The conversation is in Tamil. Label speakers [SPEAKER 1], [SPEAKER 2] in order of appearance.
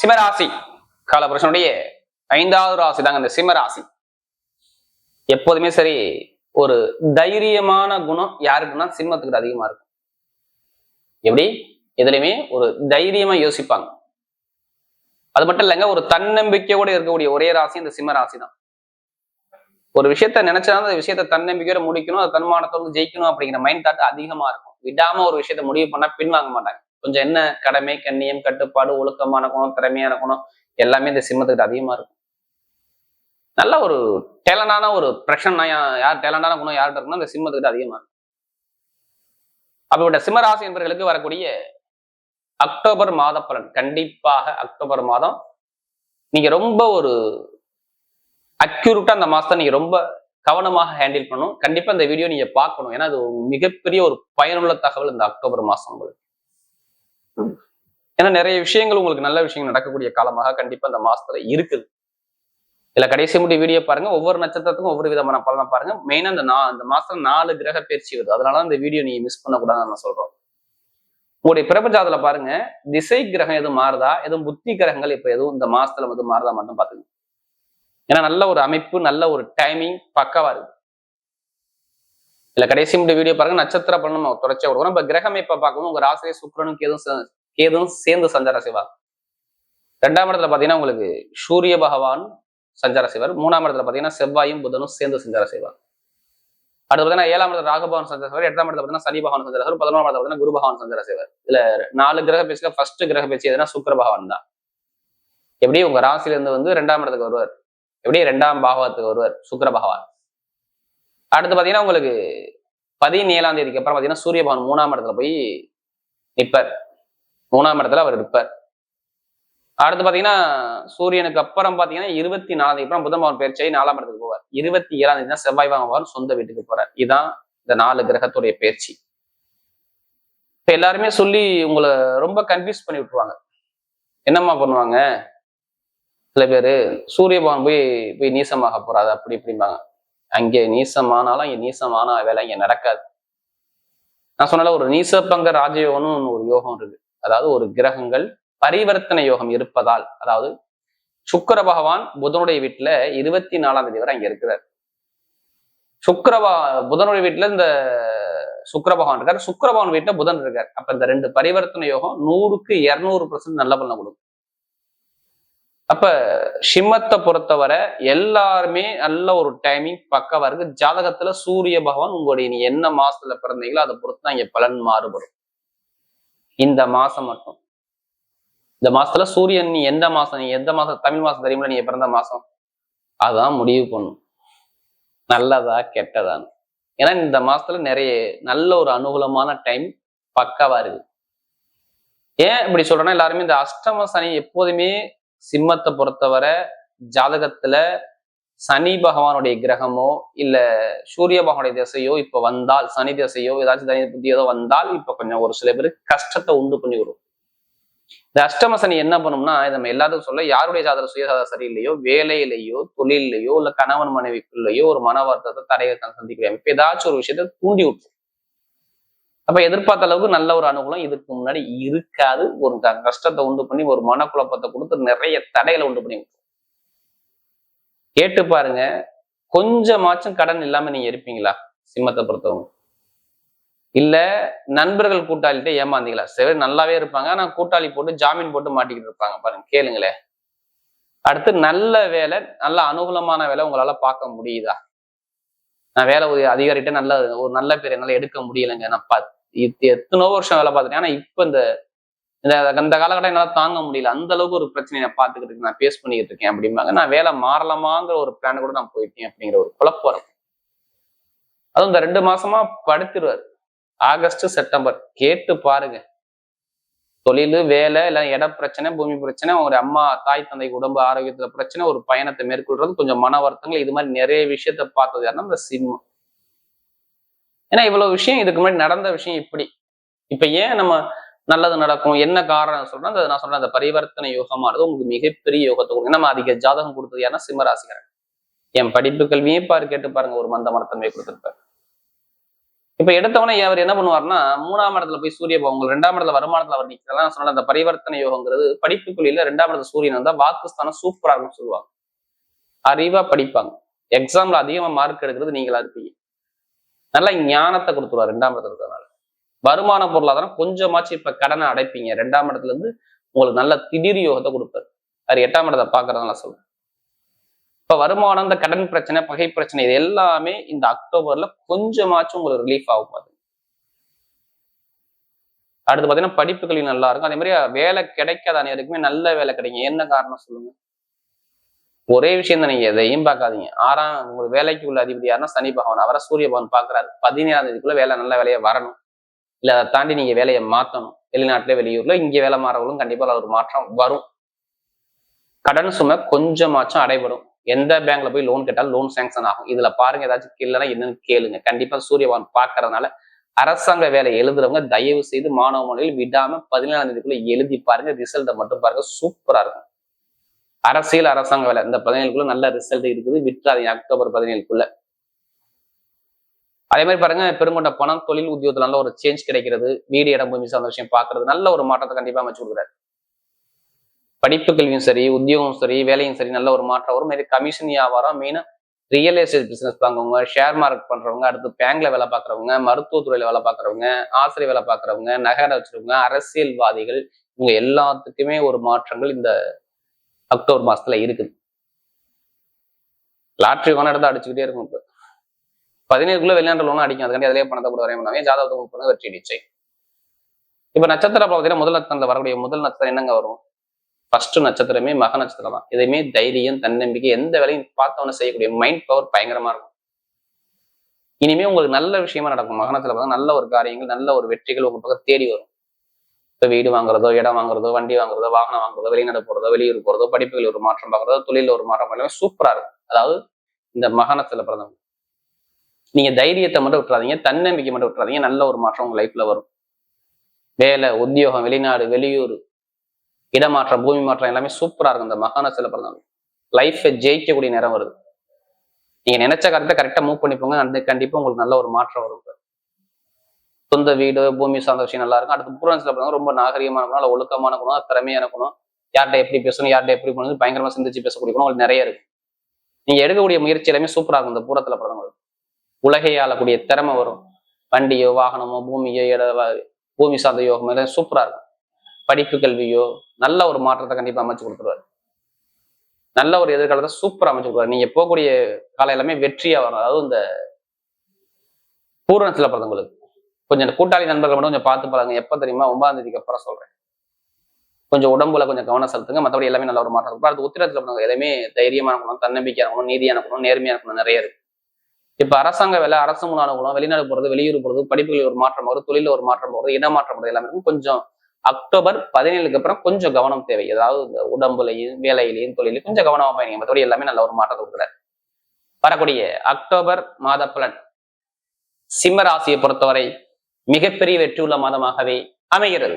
[SPEAKER 1] சிம்மராசி. காலபுருஷனுடைய ஐந்தாவது ராசி தாங்க இந்த சிம்ம ராசி எப்போதுமே சரி ஒரு தைரியமான குணம் யாருக்குன்னா சிம்மத்துக்கு அதிகமா இருக்கும். எப்படி? எதுலையுமே ஒரு தைரியமா யோசிப்பாங்க. அது மட்டும் இல்லைங்க ஒரு தன்னம்பிக்கையோட இருக்கக்கூடிய ஒரே ராசி இந்த சிம்ம ராசி தான். ஒரு விஷயத்த நினைச்சாலும் அந்த விஷயத்த தன்னம்பிக்கையோட முடிக்கணும் அது தன்மானத்தோடு ஜெயிக்கணும் அப்படிங்கிற மைண்ட் தாட் அதிகமா இருக்கும். விடாம ஒரு விஷயத்த முடிவு பண்ணா பின்வாங்க மாட்டாங்க. கொஞ்சம் என்ன கடமை கண்ணியம் கட்டுப்பாடு ஒழுக்கமான குணம் திறமையான குணம் எல்லாமே இந்த சிம்மத்துக்கு அதிகமா இருக்கும். நல்ல ஒரு டேலண்டான ஒரு பிரச்சனை யார் டேலண்டான குணம் யார்கிட்ட இருக்குன்னா இந்த சிம்மத்துக்கு அதிகமா இருக்கும். அப்படிப்பட்ட சிம்மராசி என்பவர்களுக்கு வரக்கூடிய அக்டோபர் மாத பலன். கண்டிப்பாக அக்டோபர் மாதம் நீங்க ரொம்ப ஒரு அக்யூரேட்டா அந்த மாசத்தை நீங்க ரொம்ப கவனமாக ஹேண்டில் பண்ணணும். கண்டிப்பா இந்த வீடியோ நீங்க பார்க்கணும். ஏன்னா அது மிகப்பெரிய ஒரு பயனுள்ள தகவல் இந்த அக்டோபர் மாசம் உங்களுக்கு. ஏன்னா நிறைய விஷயங்கள் உங்களுக்கு நல்ல விஷயங்கள் நடக்கக்கூடிய காலமாக கண்டிப்பா இந்த மாசத்துல இருக்குது. இல்ல கடைசி முடி வீடியோ பாருங்க. ஒவ்வொரு நட்சத்திரத்துக்கும் ஒவ்வொரு விதமான பலனை பாருங்க. மெயினா இந்த நான் இந்த மாசத்துல நாலு கிரக பயிற்சி வருது. அதனால இந்த வீடியோ நீங்க மிஸ் பண்ணக்கூடாதுன்னு நான் சொல்றோம். உங்களுடைய பிரபஞ்சாதுல பாருங்க. திசை கிரகம் எதுவும் மாறுதா? எதுவும் புத்தி கிரகங்கள் இப்ப எதுவும் இந்த மாசத்துல வந்து மாறுதா மட்டும் பாத்துங்க ஏன்னா நல்ல ஒரு அமைப்பு நல்ல ஒரு டைமிங் பக்காவா இருக்கு. இல்ல கடைசி முடி வீடியோ பாருங்க நட்சத்திர பலன் நம்ம தொடர்ச்சியா கொடுக்குறோம். இப்ப கிரக அமைப்பை உங்க ராசியை சுக்கிரனும் கேதும் கேதும் சேர்ந்து சஞ்சார சிவா. ரெண்டாம் இடத்துல பாத்தீங்கன்னா உங்களுக்கு சூரிய பகவான் சஞ்சார செய்வார் மூணாம் இடத்துல பாத்தீங்கன்னா செவ்வாயும் புதனும் சேர்ந்து சஞ்சார செய்வார் அடுத்து பார்த்தீங்கன்னா ஏழாம் இடத்துல ராகபவன் சஞ்சார செய்வார் எட்டாம் இடத்துல பாத்தீங்கன்னா சனி பகவான் சஞ்சார செய்வார் பதினோராம் இடத்துல பார்த்தீங்கன்னா குரு பகவான் சஞ்சார செய்வார் இதுல நாலு கிரக பேச்சுல ஃபர்ஸ்ட் கிரக பேச்சு எதுனா சுக்கிர பகவான் தான். எப்படி உங்க ராசியில இருந்து வந்து ரெண்டாம் இடத்துக்கு வருவார். எப்படி ரெண்டாம் பாகவத்துக்கு வருவார் சுக்கர பகவான். அடுத்து பாத்தீங்கன்னா உங்களுக்கு பதினேழாம் தேதிக்கு அப்புறம் பாத்தீங்கன்னா சூரியபவன் மூணாம் இடத்துல போய் நிப்பார். மூணாம் இடத்துல அவர் இருப்பார். அடுத்து பாத்தீங்கன்னா சூரியனுக்கு அப்புறம் பாத்தீங்கன்னா இருபத்தி நாலாம் தேதி அப்புறம் புதன் பகவான் பயிற்சியாகி நாலாம் இடத்துக்கு போவார். இருபத்தி ஏழாம் தேதி தான் செவ்வாய் பகவான் சொந்த வீட்டுக்கு போறார். இதுதான் இந்த நாலு கிரகத்துடைய பயிற்சி இப்ப எல்லாருமே சொல்லி உங்களை ரொம்ப கன்ஃபியூஸ் பண்ணி விட்டுருவாங்க. என்னம்மா பண்ணுவாங்க? சில பேரு சூரிய பகவான் போய் போய் நீசமாக போறாது அப்படி இப்படிம்பாங்க. அங்கே நீசமானாலும் இங்க நீசமான வேலை இங்க நடக்காது. நான் சொன்னால ஒரு நீசப்பங்க ராஜயோகம்னு ஒரு யோகம் இருக்கு. அதாவது ஒரு கிரகங்கள் பரிவர்த்தனை யோகம் இருப்பதால் அதாவது சுக்கர பகவான் புதனுடைய வீட்டுல இருபத்தி நாலாம் தேதி வரை அங்க இருக்கிறார். சுக்கிரபா புதனுடைய வீட்டுல இந்த சுக்கர பகவான் இருக்கார். சுக்கர பகவான் வீட்டுல புதன் இருக்கார். அப்ப இந்த ரெண்டு பரிவர்த்தனை யோகம் நூறுக்கு இருநூறு பர்சன்ட் நல்ல பலனை கொடுக்கும். அப்ப சிம்மத்தை பொறுத்தவரை எல்லாருமே நல்ல ஒரு டைமிங் பக்கவா இருக்கு ஜாதகத்துல சூரிய பகவான் உங்களுடைய நீ என்ன மாசத்துல பிறந்தீங்களோ அதை பொறுத்து தான் இங்க பலன் மாறுபடும். இந்த மாசம் மட்டும். இந்த மாசத்துல சூரியன் நீ எந்த மாசம் நீ எந்த மாசம் தமிழ் மாசம் தெரியுமில நீ பிறந்த மாசம்? அதான் முடிவு பண்ணும். நல்லதா கெட்டதான்னு. ஏன்னா இந்த மாசத்துல நிறைய நல்ல ஒரு அனுகூலமான டைம் பக்கவா இருக்கு ஏன் இப்படி சொல்றேன்னா எல்லாருமே இந்த அஷ்டம சனி எப்போதுமே சிம்மத்தை பொறுத்தவரை ஜாதகத்துல சனி பகவானுடைய கிரகமோ இல்ல சூரிய பகவானுடைய திசையோ இப்ப வந்தால் சனி திசையோ ஏதாச்சும் தனி புத்தி ஏதோ வந்தால் இப்ப கொஞ்சம் ஒரு சில பேருக்கு கஷ்டத்தை உண்டு பண்ணி விடும். இந்த அஷ்டம சனி என்ன பண்ணும்னா நம்ம எல்லாத்துக்கும் சொல்ல யாருடைய சாதன சுயசாதம் சரியில்லையோ வேலையிலையோ தொழிலையோ இல்ல கணவன் மனைவிக்குள்ளேயோ ஒரு மன வருத்தத்தை தடையை சந்திக்கிறேன். இப்ப ஏதாச்சும் ஒரு விஷயத்த தூண்டி விட்டுரும். அப்ப எதிர்பார்த்த அளவுக்கு நல்ல ஒரு அனுகூலம் இதுக்கு முன்னாடி இருக்காது. ஒரு க- கஷ்டத்தை உண்டு பண்ணி ஒரு மனக்குழப்பத்தை கொடுத்து நிறைய தடைகளை உண்டு பண்ணி கேட்டு பாருங்க. கொஞ்சமாச்சும் கடன் இல்லாம நீங்க இருப்பீங்களா? சிம்மத்தை பொறுத்தவங்க இல்ல நண்பர்கள் கூட்டாளிகிட்ட ஏமாந்தீங்களா? சரி நல்லாவே இருப்பாங்க. ஆனா கூட்டாளி போட்டு ஜாமீன் போட்டு மாட்டிக்கிட்டு இருப்பாங்க. பாருங்க கேளுங்களேன் அடுத்து நல்ல வேலை நல்ல அனுகூலமான வேலை உங்களால பார்க்க முடியுதா? நான் வேலை ஒரு அதிகாரிகிட்ட நல்ல ஒரு நல்ல பேர் என்னால எடுக்க முடியலைங்க. நான் பத் எத்தனோ வருஷம் வேலை பார்த்துட்டேன். ஆனா இப்ப இந்த இந்த காலகட்டம் என்னால தாங்க முடியல. அந்த அளவுக்கு ஒரு பிரச்சனையை நான் பார்த்துக்கிட்டு இருக்கேன் நான் ஃபேஸ் பண்ணிக்கிட்டு இருக்கேன் அப்படிம்பாங்க. நான் வேலை மாறலாமாங்கிற ஒரு பிளான் கூட நான் போயிட்டேன் அப்படிங்கிற ஒரு குழப்பம் இருக்கும். அதுவும் இந்த ரெண்டு மாசமா படுத்துருவாரு. August September. கேட்டு பாருங்க. தொழில் வேலை இல்லை இட பிரச்சனை பூமி பிரச்சனை ஒரு அம்மா தாய் தந்தை உடம்பு ஆரோக்கியத்துல பிரச்சனை ஒரு பயணத்தை மேற்கொள்றது கொஞ்சம் மன வருத்தங்கள் இது மாதிரி நிறைய விஷயத்த பார்த்தது யாருன்னா இந்த சிம்மம். ஏன்னா இவ்வளவு விஷயம் இதுக்கு முன்னாடி நடந்த விஷயம் இப்படி. இப்ப ஏன் நம்ம நல்லது நடக்கும்? என்ன காரணம்? சொல்றேன் அந்த நான் சொல்றேன் அந்த பரிவர்த்தனை யோகமானது உங்களுக்கு மிகப்பெரிய யோகத்தை கொடுக்கும். நம்ம அதிக ஜாதகம் கொடுத்தது யாருன்னா சிம்மராசிகரன் என் படிப்பு கல்வியே பாரு கேட்டு பாருங்க ஒரு மந்த மரத்தன்மையை கொடுத்துருப்பாரு. இப்ப எடுத்தவனே அவர் என்ன பண்ணுவார்னா மூணாம் இடத்துல போய் சூரிய பகவான் உங்களுக்கு ரெண்டாம் இடத்துல வருமானத்துல அவர் நிக்கிறதா சொன்ன அந்த பரிவர்த்தனை யோகங்கிறது படிப்பு குழியில ரெண்டாம் இடத்துல சூரியன் வந்தா வாக்குஸ்தானம் சூப்பரா இருக்கும்னு சொல்லுவாங்க. அறிவா படிப்பாங்க. எக்ஸாம்ல அதிகமா மார்க் எடுக்கிறது நீங்களா இருப்பீங்க நல்ல ஞானத்தை கொடுத்துருவார் ரெண்டாம் இடத்துல இருக்கிறதுனால. வருமான பொருளாதாரம் கொஞ்சமாச்சு இப்ப கடனை அடைப்பீங்க. ரெண்டாம் இடத்துல இருந்து உங்களுக்கு நல்ல திடீர் யோகத்தை கொடுப்பாரு. அது எட்டாம் இடத்தை பாக்குறதுனால சொல்றேன். இப்ப வருமானம் இந்த கடன் பிரச்சனை பகை பிரச்சனை இது எல்லாமே இந்த அக்டோபர்ல கொஞ்சமாச்சும் உங்களுக்கு ரிலீஃப் ஆகும் பாருங்க அடுத்து பாத்தீங்கன்னா படிப்புகளையும் நல்லா இருக்கும். அதே மாதிரி வேலை கிடைக்காத அனைவருக்குமே நல்ல வேலை கிடைக்கும். என்ன காரணம் சொல்லுங்க. ஒரே விஷயம் தான் நீங்க எதையும் பார்க்காதீங்க. ஆறாம் உங்களுக்கு வேலைக்கு உள்ள அதிபதி யாருன்னா சனி பகவான். அவரை சூரிய பகவான் பாக்குறாரு பதினேழாம் தேதிக்குள்ள வேலை நல்ல வேலையை வரணும். இல்ல அதை தாண்டி நீங்க வேலையை மாத்தணும். வெளிநாட்டுல வெளியூர்ல இங்க வேலை மாறவங்களும் கண்டிப்பா ஒரு மாற்றம் வரும். கடன் சுமை கொஞ்சமாச்சும் அடைபடும். எந்த பேங்க்ல போய் லோன் கேட்டாலும் லோன் சேங்ஷன் ஆகும். இதுல பாருங்க ஏதாச்சும் இல்லைன்னா என்னன்னு கேளுங்க. கண்டிப்பா சூரியபவன் பாக்குறதுனால அரசாங்க வேலை எழுதுறவங்க தயவு செய்து மாணவ மொழியில் விடாம பதினேழாம் தேதிக்குள்ள எழுதி பாருங்க. ரிசல்ட்டை மட்டும் பாருங்க. சூப்பரா இருக்கும். அரசியல் அரசாங்க வேலை. இந்த பதினேழுக்குள்ள நல்ல ரிசல்ட் இருக்குது. விட்டுறாதீங்க அக்டோபர் பதினேழுக்குள்ள. அதே மாதிரி பாருங்க பெருங்கொண்ட பணம் தொழில் உத்தியோகத்துல நல்ல ஒரு சேஞ்ச் கிடைக்கிறது. வீடு இடம் பூமி சார்ந்த விஷயம் பாக்குறது நல்ல ஒரு மாற்றத்தை கண்டிப்பா அமைச்சு கொடுக்குறாரு. படிப்பு கல்வியும் சரி உத்தியோகம் சரி வேலையும் சரி நல்ல ஒரு மாற்றம் வரும். மாதிரி கமிஷன் வியாபாரம் மெயினா ரியல் எஸ்டேட் பிசினஸ் பாங்கவங்க ஷேர் மார்க்கெட் பண்றவங்க அடுத்து பேங்க்ல வேலை பார்க்குறவங்க மருத்துவத்துறையில வேலை பார்க்குறவங்க ஆசிரியர் வேலை பார்க்குறவங்க நகர வச்சிருக்கவங்க அரசியல்வாதிகள் இவங்க எல்லாத்துக்குமே ஒரு மாற்றங்கள் இந்த அக்டோபர் மாசத்துல இருக்குது. லாட்ரி வேணா எடுத்து அடிச்சுக்கிட்டே இருக்கும் இப்போ. பதினேழுக்குள்ள வெளிநாட்டு லோனும் அடிக்கும். அதுக்காண்டி அதிலே பணத்தை கூட வரையும் பண்ணாங்க ஜாதகத்தை கொடுப்பாங்க வெற்றி நிச்சயம் இப்ப நட்சத்திர பார்த்தீங்கன்னா முதல் நட்சத்திரத்தில் வரக்கூடிய முதல் நட்சத்திரம் என்னங்க வரும்? ஃபர்ஸ்ட் நட்சத்திரமே மக நட்சத்திரம் தான். எதையுமே தைரியம் தன்னம்பிக்கை எந்த வேலையும் பார்த்தவன செய்யக்கூடிய மைண்ட் பவர் பயங்கரமா இருக்கும். இனிமே உங்களுக்கு நல்ல விஷயமா நடக்கும். மக பார்த்தா நல்ல ஒரு காரியங்கள் நல்ல ஒரு வெற்றிகள் உங்க பக்கம் தேடி வரும். இப்போ வீடு வாங்குறதோ இடம் வாங்குறதோ வண்டி வாங்குறதோ வாகனம் வாங்குறதோ வெளிநாடு போறதோ வெளியூர் போறதோ படிப்புகள் ஒரு மாற்றம் பார்க்கறதோ தொழில ஒரு மாற்றம் எல்லாமே சூப்பரா இருக்கும். அதாவது இந்த மகனத்தில் பிறந்தவங்க. நீங்க தைரியத்தை மட்டும் விட்டுறாதீங்க தன்னம்பிக்கை மட்டும் விட்டுறாதீங்க நல்ல ஒரு மாற்றம் உங்க லைஃப்ல வரும். வேலை உத்தியோகம் வெளிநாடு வெளியூர் இடமாற்றம் பூமி மாற்றம் எல்லாமே சூப்பரா இருக்கும் இந்த மகானத்துல பிறந்தவங்க. லைஃப்பை ஜெயிக்கக்கூடிய நேரம் வருது. நீங்க நினைச்ச காரியத்தை கரெக்டா மூவ் பண்ணிப்போங்க அந்த கண்டிப்பா உங்களுக்கு நல்ல ஒரு மாற்றம் வரும். சொந்த வீடு பூமி சார்ந்த விஷயம் நல்லா இருக்கும். அடுத்து பூரன்ஸ்ல பிறந்தவங்க ரொம்ப நாகரிகமான இருக்கணும் நல்ல ஒழுக்கமான குணம் திறமையான குணம். யார்கிட்ட எப்படி பேசணும் யார்கிட்ட எப்படி பண்ணணும் பயங்கரமா சிந்திச்சு பேசக்கூடிய குணம் உங்களுக்கு நிறைய இருக்கு. நீங்க எடுக்கக்கூடிய முயற்சி எல்லாமே சூப்பரா இருக்கும் இந்த பூரத்துல பிறந்தவங்க உலகை ஆளக்கூடிய திறமை வரும். வண்டியோ வாகனமோ பூமியோ இட பூமி சார்ந்த யோகம் எல்லாம் சூப்பரா இருக்கும். படிப்பு கல்வியோ நல்ல ஒரு மாற்றத்தை கண்டிப்பா அமைச்சு கொடுத்துருவாரு. நல்ல ஒரு எதிர்காலத்தை சூப்பரா அமைச்சு கொடுக்குறாரு நீங்க போகக்கூடிய காலம் எல்லாமே வெற்றியா வரும். அதாவது இந்த பூரணத்துல பிறந்தவங்களுக்கு கொஞ்சம் கூட்டாளி நண்பர்கள் மட்டும் கொஞ்சம் பார்த்து பாருங்க. எப்ப தெரியுமா? ஒன்பதாம் தேதிக்கு அப்புறம் சொல்றேன். கொஞ்சம் உடம்புல கொஞ்சம் கவனம் செலுத்துங்க. மற்றபடி எல்லாமே நல்ல ஒரு மாற்றம் இருக்கும். அடுத்து உத்திரத்தில் பண்ணுங்க எல்லாமே தைரியமான குணம் தன்னம்பிக்கையாக இருக்கணும் நீதியான இருக்கணும் நேர்மையான இருக்கணும் நிறைய இருக்கு. இப்ப அரசாங்க வேலை அரசு மூல அனுகூலம் வெளிநாடு போறது வெளியூர் போறது படிப்புகளில் ஒரு மாற்றம் வருது தொழிலில் ஒரு மாற்றம் வரும் இடமாற்றம் வரும் எல்லாமே இருக்கும். கொஞ்சம் அக்டோபர் பதினேழுக்கு அப்புறம் கொஞ்சம் கவனம் தேவை. ஏதாவது இந்த உடம்புலையும் வேலையிலையும் தொழிலையும் கொஞ்சம் கவனமா பயணிங்க. மற்றபடி எல்லாமே நல்ல ஒரு மாற்றத்தை கொடுக்குறாரு. வரக்கூடிய அக்டோபர் மாத பலன். சிம்ம ராசியை பொறுத்தவரை மிகப்பெரிய வெற்றியுள்ள மாதமாகவே அமைகிறது.